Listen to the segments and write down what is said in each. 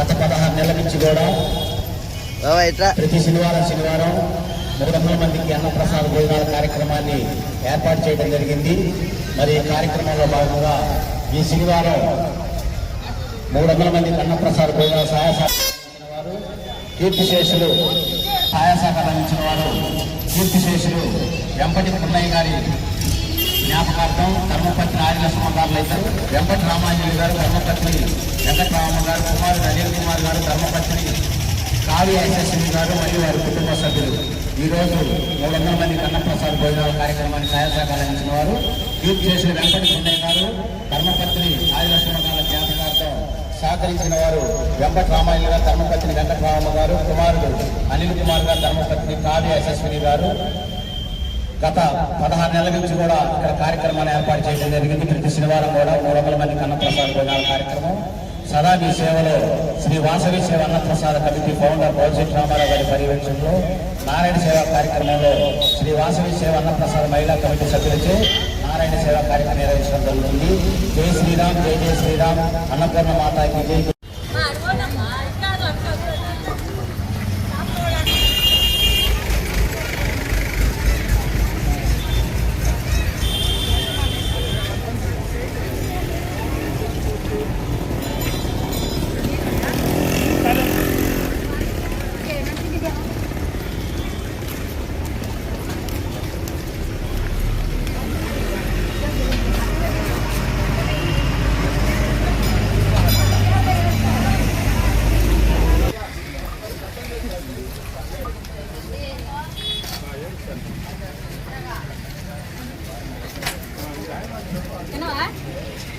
గత పదహారు నెలల నుంచి కూడా ప్రతి శనివారం శనివారం మూడు వందల మందికి అన్నప్రసాద భోజనాల కార్యక్రమాన్ని ఏర్పాటు చేయడం జరిగింది. మరి ఈ కార్యక్రమంలో భాగంగా ఈ శనివారం మూడు వందల మందికి అన్నప్రసాద భోజనాల సహాయ సహకారం వారు కీర్తిశేషులు సహాయ సహకారం ఇచ్చిన వారు కీర్తిశేషులు వెంపటి పున్నయ్య గారి జ్ఞాపకార్థం ధర్మపత్ని ఆదిలక్ష్మ గారు ఇద్దరు వెంకట రామాంజలి గారు ధర్మపత్ని. వెంకటరామ గారు కుమారుడు అనిల్ కుమార్ గారు ధర్మపత్ని. కావి యశస్వి గారు మరియు వారి కుటుంబ సభ్యులు. ఈరోజు మూడు వందల మంది కన్నప్రసాద్ భోజనాల కార్యక్రమాన్ని సహాయ సహకారం ఇచ్చిన వారు. కీర్తి చేసిన వెంకట సున్నయ్య గారు ధర్మపత్ని ఆదిలక్ష్మ గారి జ్ఞాపకార్థం సహకరించిన వారు వెంకట రామాయణ గారు ధర్మపత్ని వెంకటరామ గారు కుమారుడు అనిల్ కుమార్ గారు ధర్మపత్ని కావ్య యశస్విని గారు గత పదహారు నెలల నుంచి కూడా ఇక్కడ కార్యక్రమాన్ని ఏర్పాటు చేయడం జరిగింది. ప్రతి శనివారం కూడా మూడు వందల మంది కన్నప్రసాద భోజనాల కార్యక్రమం. సదా మీ సేవలో శ్రీ వాసవి సేవ అన్నప్రసాద కమిటీ ఫౌండర్ భవిష్యత్ రామారావు గారి పర్యవేక్షణలో నారాయణ సేవా కార్యక్రమంలో శ్రీ వాసవి సేవ అన్నప్రసాద మహిళా కమిటీ సభ్యులచే నారాయణ సేవా కార్యక్రమం నిర్వహించడం జరుగుతుంది. జై శ్రీరామ్ జై జై శ్రీరామ్. అన్నపూర్ణ మాతాకి జై.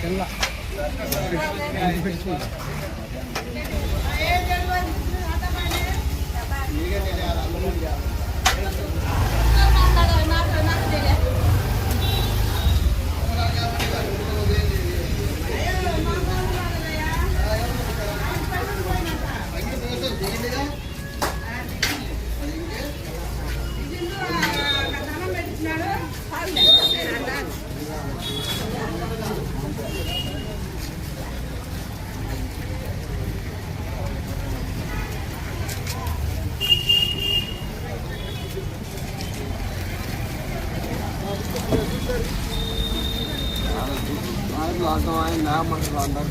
எல்லாம் Thank you. लादा है ना मंगवाना